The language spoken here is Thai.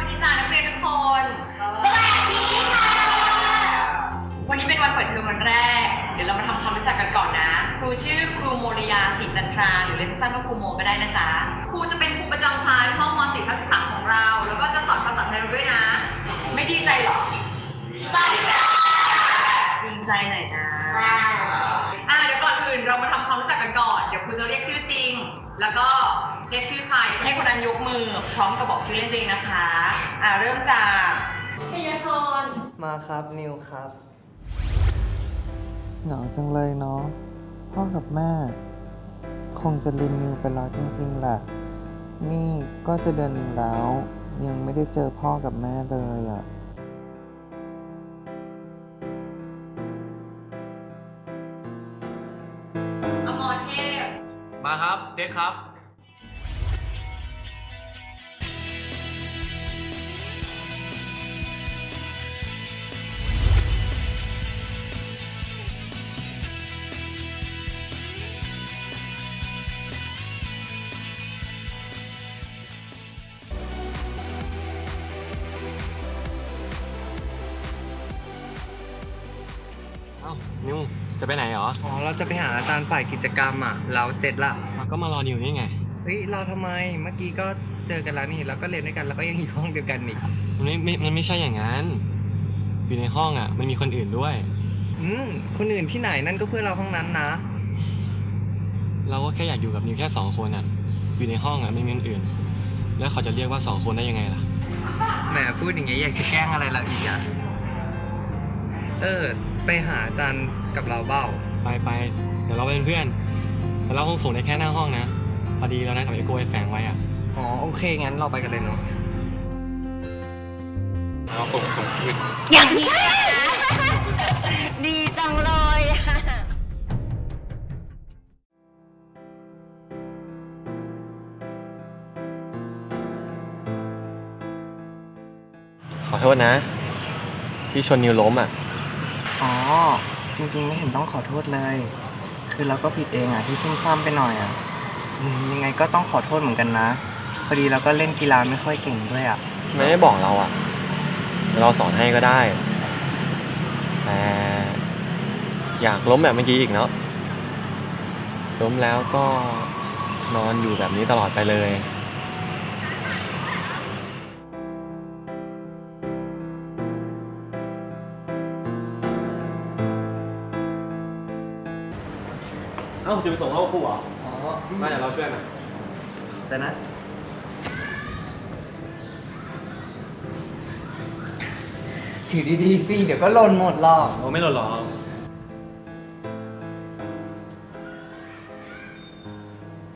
ันนี้จ้านักเรียนทุกคนสวัสดีค่ะ วันนี้เป็นวันเปิดเทอมวันแรก เดี๋ยวเรามาทำความรู้จักกันก่อนนะ ครูชื่อครูโมริยาสิจันทราหรือเรียกสั้นว่าครูโมก็ได้นะจ๊ะ ครูจะเป็นครูประจำชั้นห้องม .4 ทับ3ของเรา แล้วก็จะสอนภาษาไทยด้วยนะ ไม่ดีใจหรอดีค่ะจริงใจหน่อยนะ อ่าเดี๋ยวก่อนอื่นเรามาทำความรู้จักกันก่อน เดี๋ยวครูจะเรียกชื่อจริ แล้วก็เรียกชื่อใครให้คนนั้นยกมือ พร้อมกับบอกชื่อเล่นตัวเองนะคะ อะเริ่มจากชยพรมาครับนิวครับ เหงาจังเลยเนาะพ่อกับแม่ คงจะลืมนิวไปแล้วจริงๆแหละนี่ก็จะเดือนหนึ่งแล้ว ยังไม่ได้เจอพ่อกับแม่เลยอะ่ะ มาครับ เจ๊ครับ เอ้านิว จะไปไหนเหรอ อ๋อ เราจะไปหาอาจารย์ฝ่ายกิจกรรมอะ เราเจ็ดล่ะอะก็มารอนิวนี่ไง เฮ้ย เราทำไม เมื่อกี้ก็เจอกันแล้วนี่แล้วก็เรียนด้วยกัน แล้วก็ยังอยู่ห้องเดียวกันนี่ มันไม่ไม่มันไม่ใช่อย่างนั้น อยู่ในห้องอะ มันมีคนอื่นด้วย อืม คนอื่นที่ไหนนั่นก็เพื่อนเราห้องนั้นนะ เราก็แค่อยากอยู่กับนิวแค่สองคนอะ อยู่ในห้องอะไม่มีคนอื่น แล้วเขาจะเรียกว่าสองคนได้ยังไงล่ะ แหมพูดอย่างเงี้ยอยากจะแกล้งอะไรเราอีกอะ เออไปหาอาจารย์กับเราเบ้า ไปไปเดี๋ยวเราเป็นเพื่อน แต่เราคงส่งได้แค่หน้าห้องนะ พอดีเราได้ทำเอโกไว้แฝงไว้อะอ๋อโอเค งั้นเราไปกันเลยเนาะเราส่งส่งขึ้นอย่างนี้ ดีจังเลยอะขอโทษนะ ที่ชนนิวล้มอะ อ๋อ จริง ๆ ไม่เห็นต้องขอโทษเลย คือเราก็ผิดเองอะที่ซุ่มซ่ามไปหน่อยอะอืมยังไงก็ต้องขอโทษเหมือนกันนะ พอดีเราก็เล่นกีฬาไม่ค่อยเก่งด้วยอะไม่ได้บอกเราอะเดี๋ยวเราสอนให้ก็ได้ แต่อยากล้มแบบเมื่อกี้อีกเนาะ ล้มแล้วก็นอนอยู่แบบนี้ตลอดไปเลย อ้าจะไปส่งเข้าคู่เหรออ๋อมาเดี๋ยวเราช่วยนะแต่นะถือดีๆสิเดี๋ยวก็หล่นหมดหรอกโอ้ไม่หล่นหรอก